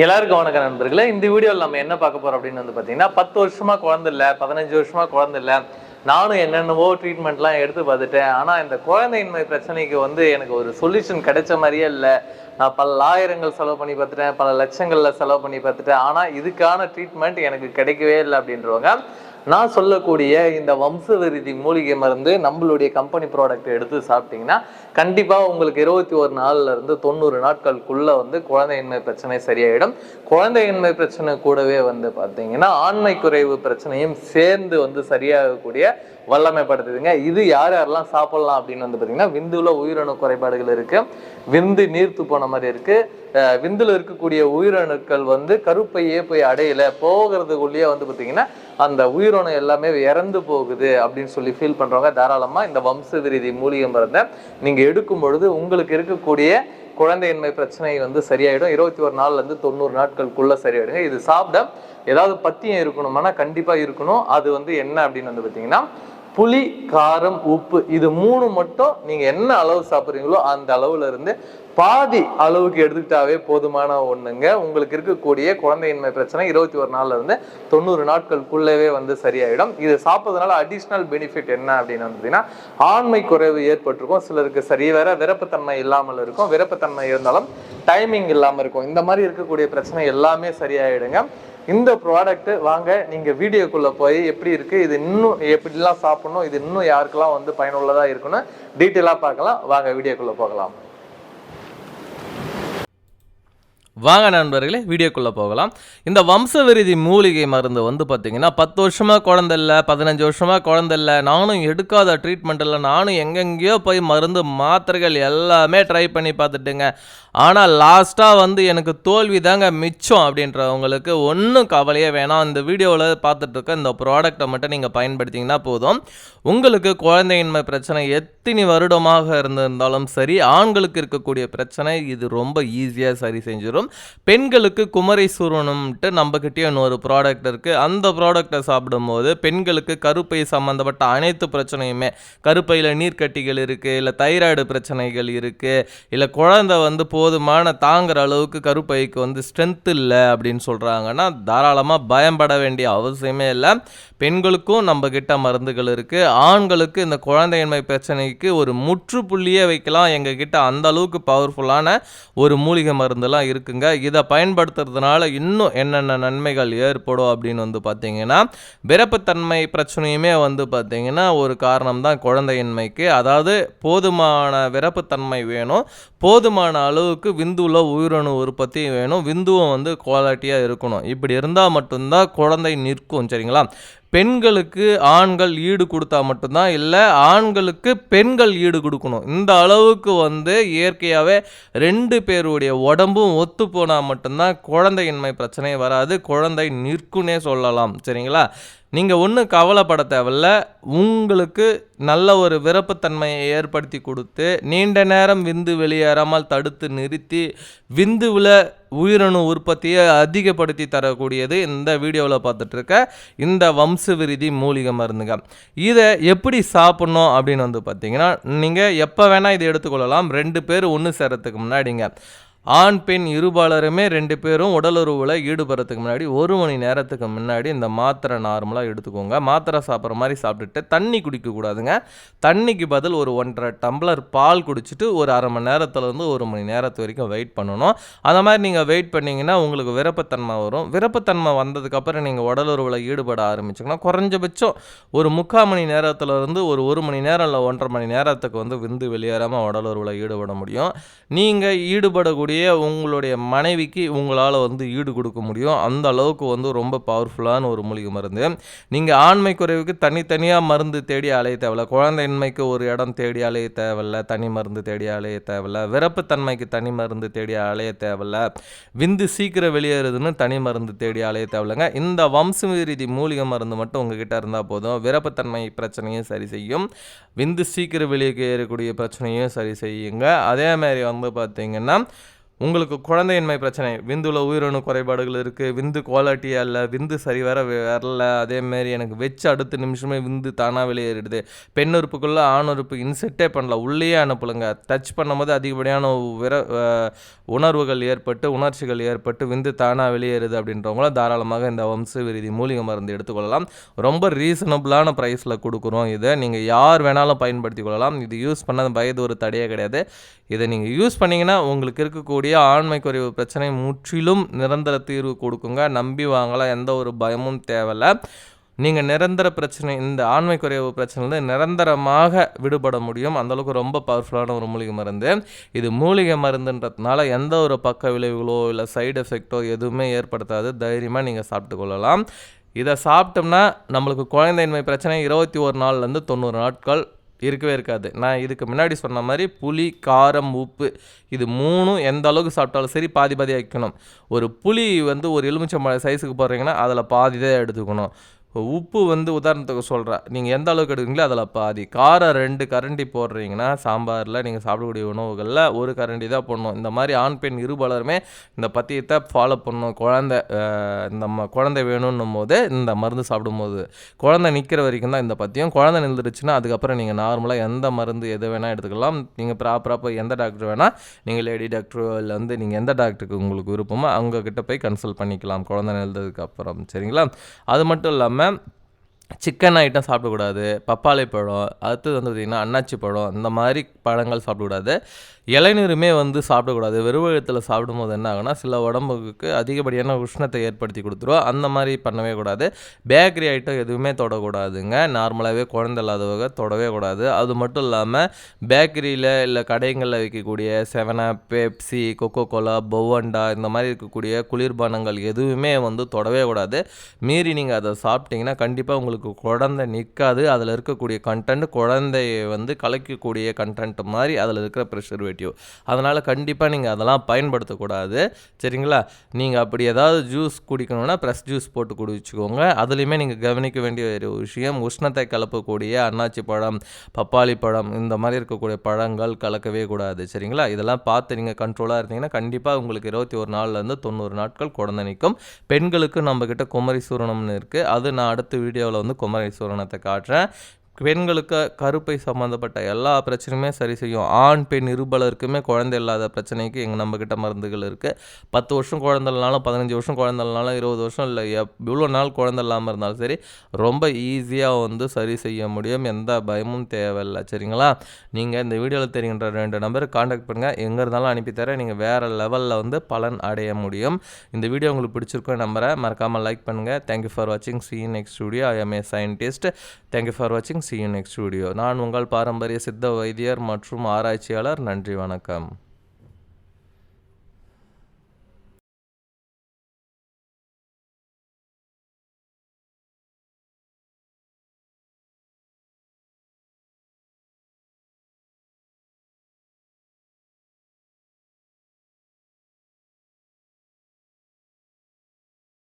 எல்லாருக்கும் வணக்கம் நண்பர்களே. இந்த வீடியோவில் நம்ம என்ன பார்க்க போறோம் அப்படின்னு வந்து பார்த்தீங்கன்னா பத்து வருஷமா குழந்தை இல்லை பதினஞ்சு வருஷமா குழந்தை இல்லை. நானும் என்னென்னவோ ட்ரீட்மெண்ட்லாம் எடுத்து பார்த்துட்டேன். ஆனால் இந்த குழந்தையின்மை பிரச்சனைக்கு வந்து எனக்கு ஒரு சொல்யூஷன் கிடைச்ச மாதிரியே இல்லை. நான் பல ஆயிரங்கள் செலவு பண்ணி பார்த்துட்டேன் பல லட்சங்களில் செலவு பண்ணி பார்த்துட்டேன். ஆனால் இதுக்கான ட்ரீட்மெண்ட் எனக்கு கிடைக்கவே இல்லை அப்படின்றவங்க நான் சொல்லக்கூடிய இந்த வம்சவிருதி மூலிகை மருந்து நம்மளுடைய கம்பெனி ப்ராடக்ட் எடுத்து சாப்பிட்டீங்கன்னா கண்டிப்பாக உங்களுக்கு இருபத்தி ஒரு நாள்ல இருந்து தொண்ணூறு நாட்களுக்குள்ள வந்து குழந்தையின்மை பிரச்சனை சரியாயிடும். குழந்தையின்மை பிரச்சனை கூடவே வந்து பார்த்தீங்கன்னா ஆண்மை குறைவு பிரச்சனையும் சேர்ந்து வந்து சரியாகக்கூடிய வல்லமைப்படுத்துதுங்க. இது யார் யாரெல்லாம் சாப்பிடலாம் அப்படின்னு வந்து பார்த்தீங்கன்னா விந்துல உயிரணு குறைபாடுகள் இருக்கு. விந்து நீர்த்து போன மாதிரி இருக்கு. விந்துல இருக்கக்கூடிய உயிரணுக்கள் வந்து கருப்பையே போய் அடையில. போகிறதுக்குள்ளேயே வந்து பார்த்தீங்கன்னா அந்த உயிரணு எல்லாமே இறந்து போகுது அப்படின்னு சொல்லி ஃபீல் பண்றவங்க தாராளமா இந்த வம்ச விரிதி மூலிகை மருந்தை நீங்க எடுக்கும் பொழுது உங்களுக்கு இருக்கக்கூடிய குழந்தையின்மை பிரச்சனை வந்து சரியாயிடும். இருபத்தி ஒரு நாள்ல இருந்து தொண்ணூறு நாட்களுக்குள்ள சரியாயிடுங்க. இது சாப்பிட ஏதாவது பத்தியம் இருக்கணுமானா கண்டிப்பா இருக்கணும். அது வந்து என்ன அப்படின்னு வந்து பார்த்தீங்கன்னா புளி காரம் உப்பு இது மூணு மட்டும் நீங்க என்ன அளவு சாப்பிட்றீங்களோ அந்த அளவுல இருந்து பாதி அளவுக்கு எடுத்துக்கிட்டாவே போதுமான ஒண்ணுங்க. உங்களுக்கு இருக்கக்கூடிய குழந்தையின்மை பிரச்சனை இருபத்தி ஒரு நாள்ல இருந்து தொண்ணூறு நாட்களுக்குள்ளவே வந்து சரியாயிடும். இது சாப்பிட்றதுனால அடிஷ்னல் பெனிஃபிட் என்ன அப்படின்னு பார்த்தீங்கன்னா ஆண்மை குறைவு ஏற்பட்டிருக்கும். சிலருக்கு சரி வேற விரப்பத்தன்மை இல்லாமல் இருக்கும். விரப்பத்தன்மை இருந்தாலும் டைமிங் இல்லாமல் இருக்கும். இந்த மாதிரி இருக்கக்கூடிய பிரச்சனை எல்லாமே சரியாயிடுங்க. இந்த ப்ராடக்ட் வாங்க நீங்க வீடியோக்குள்ள போய் எப்படி இருக்கு இது இன்னும் எப்படிலாம் சாப்பிடணும் இது இன்னும் யாருக்கெல்லாம் வந்து பயனுள்ளதா இருக்குன்னு டீட்டெயிலாக பார்க்கலாம். வாங்க வீடியோக்குள்ள போகலாம். வாங்க நண்பர்களே வீடியோக்குள்ளே போகலாம். இந்த வம்சவிருதி மூலிகை மருந்து வந்து பார்த்தீங்கன்னா பத்து வருஷமாக குழந்தை இல்லை பதினஞ்சு வருஷமாக குழந்தை இல்லை நானும் எடுக்காத ட்ரீட்மெண்ட் இல்லை நானும் எங்கெங்கேயோ போய் மருந்து மாத்திரைகள் எல்லாமே ட்ரை பண்ணி பார்த்துட்டுங்க. ஆனால் லாஸ்ட்டாக வந்து எனக்கு தோல்வி தாங்க மிச்சம் அப்படின்றவங்களுக்கு ஒன்றும் கவலையே வேணாம். இந்த வீடியோவில் பார்த்துட்ருக்க இந்த ப்ராடக்ட்டை மட்டும் நீங்கள் பயன்படுத்திங்கன்னா போதும். உங்களுக்கு குழந்தையின்மை பிரச்சனை எத்தனை வருடமாக இருந்திருந்தாலும் சரி ஆண்களுக்கு இருக்கக்கூடிய பிரச்சனை இது ரொம்ப ஈஸியாக சரி செஞ்சிடும் பெண்களுக்கு குமரி சூரணம்ட்டு நம்மக்கிட்டே இன்னொரு ப்ராடக்ட் இருக்குது அந்த ப்ராடக்டை சாப்பிடும்போது பெண்களுக்கு கருப்பை சம்மந்தப்பட்ட அனைத்து பிரச்சனையுமே கருப்பையில் நீர்க்கட்டிகள் இருக்குது இல்லை தைராய்டு பிரச்சனைகள் இருக்குது இல்லை குழந்தை வந்து போதுமான தாங்குற அளவுக்கு கருப்பைக்கு வந்து ஸ்ட்ரென்த் இல்லை அப்படின்னு சொல்கிறாங்கன்னா தாராளமாக பயம்பட வேண்டிய அவசியமே இல்லை. பெண்களுக்கும் நம்மக்கிட்ட மருந்துகள் இருக்குது ஆண்களுக்கு இந்த குழந்தையின்மை பிரச்சனைக்கு ஒரு முற்றுப்புள்ளியே வைக்கலாம். எங்கள் கிட்ட அந்த அளவுக்கு பவர்ஃபுல்லான ஒரு மூலிகை மருந்தெல்லாம் இருக்குங்க. இதை பயன்படுத்துறதுனால இன்னும் என்னென்ன நன்மைகள் ஏற்படும் அப்படின்னு வந்து பார்த்தீங்கன்னா பிறப்புத்தன்மை பிரச்சனையுமே வந்து பார்த்திங்கன்னா ஒரு காரணம் தான் குழந்தையின்மைக்கு. அதாவது போதுமான விரப்புத்தன்மை வேணும். போதுமான அளவுக்கு விந்துவில் உயிரணு உற்பத்தி வேணும். விந்துவும் வந்து குவாலிட்டியாக இருக்கணும். இப்படி இருந்தால் மட்டும்தான் குழந்தை நிற்கும் சரிங்களா? பெண்களுக்கு ஆண்கள் ஈடு கொடுத்தா மட்டும்தான் இல்லை ஆண்களுக்கு பெண்கள் ஈடு கொடுக்கணும். இந்த அளவுக்கு வந்து இயற்கையாகவே ரெண்டு பேருடைய உடம்பும் ஒத்து போனால் மட்டும்தான் குழந்தையின்மை பிரச்சனை வராது. குழந்தை நிற்குன்னே சொல்லலாம். சரிங்களா? நீங்கள் ஒன்றும் கவலைப்பட தேவையில்ல. உங்களுக்கு நல்ல ஒரு விருப்பத்தன்மையை ஏற்படுத்தி கொடுத்து நீண்ட நேரம் விந்து வெளியேறாமல் தடுத்து நிறுத்தி விந்துவில் உயிரணு உற்பத்தியை அதிகப்படுத்தி தரக்கூடியது இந்த வீடியோவில் பார்த்துட்ருக்க. இந்த வம்ச விருதி மூலிகை மருந்துங்க. இதை எப்படி சாப்பிட்ணும் அப்படின்னு வந்து பார்த்தீங்கன்னா நீங்கள் எப்போ வேணால் இதை எடுத்துக்கொள்ளலாம். ரெண்டு பேர் ஒன்று சேரத்துக்கு முன்னாடிங்க. ஆண் பெண் இருபாலருமே ரெண்டு பேரும் உடலுறவில் ஈடுபடுறதுக்கு முன்னாடி ஒரு மணி நேரத்துக்கு முன்னாடி இந்த மாத்திரை நார்மலாக எடுத்துக்கோங்க. மாத்திரை சாப்பிட்ற மாதிரி சாப்பிட்டுட்டு தண்ணி குடிக்கக்கூடாதுங்க தண்ணிக்கு பதில் ஒரு ஒன்றரை டம்ளர் பால் குடிச்சிட்டு ஒரு அரை மணி நேரத்துலேருந்து ஒரு மணி நேரத்து வரைக்கும் வெயிட் பண்ணணும். அந்த மாதிரி நீங்கள் வெயிட் பண்ணிங்கன்னா உங்களுக்கு விருப்பத்தன்மை வரும். விருப்பத்தன்மை வந்ததுக்கப்புறம் நீங்கள் உடலுறவில் ஈடுபட ஆரம்பிச்சிங்கன்னா குறைஞ்சபட்சம் ஒரு முக்கால் மணி நேரத்துலேருந்து ஒரு ஒரு மணி நேரம் இல்லை ஒன்றரை மணி நேரத்துக்கு வந்து விந்து வெளியேறாமல் உடலுறவில் ஈடுபட முடியும். நீங்கள் ஈடுபடக்கூடிய உங்களுடைய மனைவிக்கு உங்களால் வந்து ஈடு கொடுக்க முடியும். அந்த அளவுக்கு வந்து ரொம்ப பவர்ஃபுல்லான ஒரு மூலிகை மருந்து. நீங்கள் ஆண்மை குறைவுக்கு தனித்தனியாக மருந்து தேடி அலைய தேவையில்ல. குழந்தையின்மைக்கு ஒரு இடம் தேடி அலைய தேவையில்ல. தனி மருந்து தேடி அலைய தேவையில்ல. விரப்புத்தன்மைக்கு தனி மருந்து தேடி அலைய தேவையில்ல. விந்து சீக்கிரம் வெளியேறுதுன்னு தனி மருந்து தேடி அலைய தேவையில்லைங்க. இந்த வம்சவிருதி மூலிகை மருந்து மட்டும் உங்ககிட்ட இருந்தால் போதும். விரப்புத்தன்மை பிரச்சனையும் சரி செய்யும். விந்து சீக்கிரம் வெளியேறக்கூடிய பிரச்சனையும் சரி செய்யுங்க. அதே மாதிரி வந்து பார்த்தீங்கன்னா உங்களுக்கு குழந்தையின்மை பிரச்சனை. விந்துல உயிரணு குறைபாடுகள் இருக்குது விந்து குவாலிட்டியாக இல்லை விந்து சரி வர வரல. அதேமாரி எனக்கு வச்சு அடுத்த நிமிஷமே விந்து தானாக வெளியேறிடுது. பெண் உறுப்புக்குள்ளே ஆண் உறுப்பு இன்செட்டே பண்ணல. உள்ளேயே அனுப்பலுங்க டச் பண்ணும்போது அதிகப்படியான விர உணர்வுகள் ஏற்பட்டு உணர்ச்சிகள் ஏற்பட்டு விந்து தானாக வெளியேறுது அப்படின்றவங்களும் தாராளமாக இந்த வம்ச விருதி மூலிகை மருந்து எடுத்துக்கொள்ளலாம். ரொம்ப ரீசனபிளான ப்ரைஸில் கொடுக்குறோம் இதை. நீங்கள் யார் வேணாலும் பயன்படுத்தி கொள்ளலாம். இது யூஸ் பண்ண வயது ஒரு தடையே கிடையாது. இதை நீங்கள் யூஸ் பண்ணிங்கன்னா உங்களுக்கு இருக்கக்கூடிய ஆண்மை குறைவு பிரச்சனை முற்றிலும் நிரந்தர தீர்வு கொடுக்குங்க. நம்பி வாங்கலாம் எந்த ஒரு பயமும் தேவையில்லை நீங்கள் நிரந்தர பிரச்சனை இந்த ஆண்மை குறைவு பிரச்சனையிலேருந்து நிரந்தரமாக விடுபட முடியும். அந்தளவுக்கு ரொம்ப பவர்ஃபுல்லான ஒரு மூலிகை மருந்து. இது மூலிகை மருந்துன்றதுனால எந்த ஒரு பக்க விளைவுகளோ இல்லை சைடு எஃபெக்ட்டோ எதுவுமே ஏற்படுத்தாது. தைரியமாக நீங்கள் சாப்பிட்டு கொள்ளலாம். இதை சாப்பிட்டோம்னா நம்மளுக்கு குழந்தையின்மை பிரச்சனை இருபத்தி ஒரு நாள்லேருந்து தொண்ணூறு நாட்கள் இருக்கவே இருக்காது. நான் இதுக்கு முன்னாடி சொன்ன மாதிரி புளி காரம் உப்பு இது மூணும் எந்த அளவுக்கு சாப்பிட்டாலும் சரி பாதி பாதி வைக்கணும். ஒரு புளி வந்து ஒரு எலுமிச்சம்பழ சைஸுக்கு போடுறீங்கன்னா அதில் பாதி தான் எடுத்துக்கணும். உப்பு வந்து உதாரணத்துக்கு சொல்கிறேன் நீங்கள் எந்த அளவுக்கு எடுக்கிறீங்களோ அதில் பாதி. காரம் ரெண்டு கரண்டி போடுறீங்கன்னா சாம்பாரில் நீங்கள் சாப்பிடக்கூடிய உணவுகளில் ஒரு கரண்டி தான் போடணும். இந்த மாதிரி ஆண் பெண் இருபலருமே இந்த பத்தியத்தை ஃபாலோ பண்ணணும். குழந்தை இந்த நம்ம குழந்தை வேணும்னும் போது இந்த மருந்து சாப்பிடும்போது. குழந்தை நிற்கிற வரைக்கும் தான் இந்த பத்தியம். குழந்தை நின்றுச்சுன்னா அதுக்கப்புறம் நீங்கள் நார்மலாக எந்த மருந்து எது வேணால் எடுத்துக்கலாம். நீங்கள் ப்ராப்பராக போய் எந்த டாக்டர் வேணால் நீங்கள் லேடி டாக்டரோ இல்லை வந்து நீங்கள் எந்த டாக்டருக்கு உங்களுக்கு விருப்பமோ அவங்கக்கிட்ட போய் கன்சல்ட் பண்ணிக்கலாம். குழந்தை நிழந்ததுக்கப்புறம் அப்புறம். சரிங்களா? அது மட்டும் இல்லாமல் சிக்கன் ஐட்டம் சாப்பிடக்கூடாது பப்பாளி பழம் அடுத்தது வந்து பார்த்திங்கன்னா அன்னாச்சி பழம் இந்த மாதிரி பழங்கள் சாப்பிடக்கூடாது. இளநீருமே வந்து சாப்பிடக்கூடாது. வெறுவழுத்தில் சாப்பிடும்போது என்ன ஆகுனா சில உடம்புக்கு அதிகப்படியான உஷ்ணத்தை ஏற்படுத்தி கொடுத்துரும். அந்த மாதிரி பண்ணவே கூடாது. பேக்கரி ஐட்டம் எதுவுமே தொடக்கூடாதுங்க. நார்மலாகவே குழந்தை இல்லாதவங்க தொடவே கூடாது. அது மட்டும் இல்லாமல் பேக்கரியில் இல்லை கடைங்களில் விற்கக்கூடிய செவனா பெப்சி கொக்கோ கோலா பொவண்டா இந்த மாதிரி இருக்கக்கூடிய குளிர்பானங்கள் எதுவுமே வந்து தொடவே கூடாது. மீறி நீங்கள் அதை சாப்பிட்டீங்கன்னா கண்டிப்பாக உங்களுக்கு குழந்தை நிற்காது. அதில் இருக்கக்கூடிய கண்டென்ட் குழந்தையை வந்து கலக்கக்கூடிய கண்டென்ட் மாதிரி அதில் இருக்கிற ப்ரிசர்வேட்டிவ் அதனால் கண்டிப்பாக நீங்கள் அதெல்லாம் பயன்படுத்தக்கூடாது. சரிங்களா? நீங்கள் அப்படி ஏதாவது ஜூஸ் குடிக்கணும்னா ப்ரெஸ் ஜூஸ் போட்டு குடிச்சுக்கோங்க. அதுலேயுமே நீங்கள் கவனிக்க வேண்டிய ஒரு விஷயம் உஷ்ணத்தை கலப்பக்கூடிய அன்னாச்சி பழம் பப்பாளி பழம் இந்த மாதிரி இருக்கக்கூடிய பழங்கள் கலக்கவே கூடாது. சரிங்களா? இதெல்லாம் பார்த்து நீங்கள் கண்ட்ரோலாக இருந்தீங்கன்னா கண்டிப்பாக உங்களுக்கு இருபத்தி ஒரு நாள்லேருந்து தொண்ணூறு நாட்கள் குழந்தை நிற்கும் பெண்களுக்கு நம்மக்கிட்ட குமரி சூரணம்னு இருக்குது அது நான் அடுத்த வீடியோவில் வந்து குமரி சூரணத்தை காட்டுறேன். பெண்களுக்கு கருப்பை சம்மந்தப்பட்ட எல்லா பிரச்சனையுமே சரி செய்யும். ஆண் பெண் இருபலருக்குமே குழந்தை இல்லாத பிரச்சனைக்கு எங்கள் நம்மக்கிட்ட மருந்துகள் இருக்குது பத்து வருஷம் குழந்தைனாலும் பதினஞ்சு வருஷம் குழந்தைனாலும் இருபது வருஷம் இல்லை எப் இவ்வளோ நாள் குழந்தை இல்லாமல் இருந்தாலும் சரி ரொம்ப ஈஸியாக வந்து சரி செய்ய முடியும். எந்த பயமும் தேவையில்லை. சரிங்களா? நீங்கள் இந்த வீடியோவில் தெரிகின்ற ரெண்டு நம்பருக்கு காண்டாக்ட் பண்ணுங்கள் எங்கே இருந்தாலும் அனுப்பித்தரேன் நீங்கள் வேறு லெவலில் வந்து பலன் அடைய முடியும். இந்த வீடியோ உங்களுக்கு பிடிச்சிருக்கோம் நம்பரை மறக்காமல் லைக் பண்ணுங்கள் தேங்க்யூ ஃபார் வாட்சிங் C next studio I M A scientist thank you for வாட்சிங் சி நெக்ஸ்ட் வீடியோ நான் உங்கள் பாரம்பரிய சித்த வைத்தியர் மற்றும் ஆராய்ச்சியாளர். நன்றி வணக்கம்.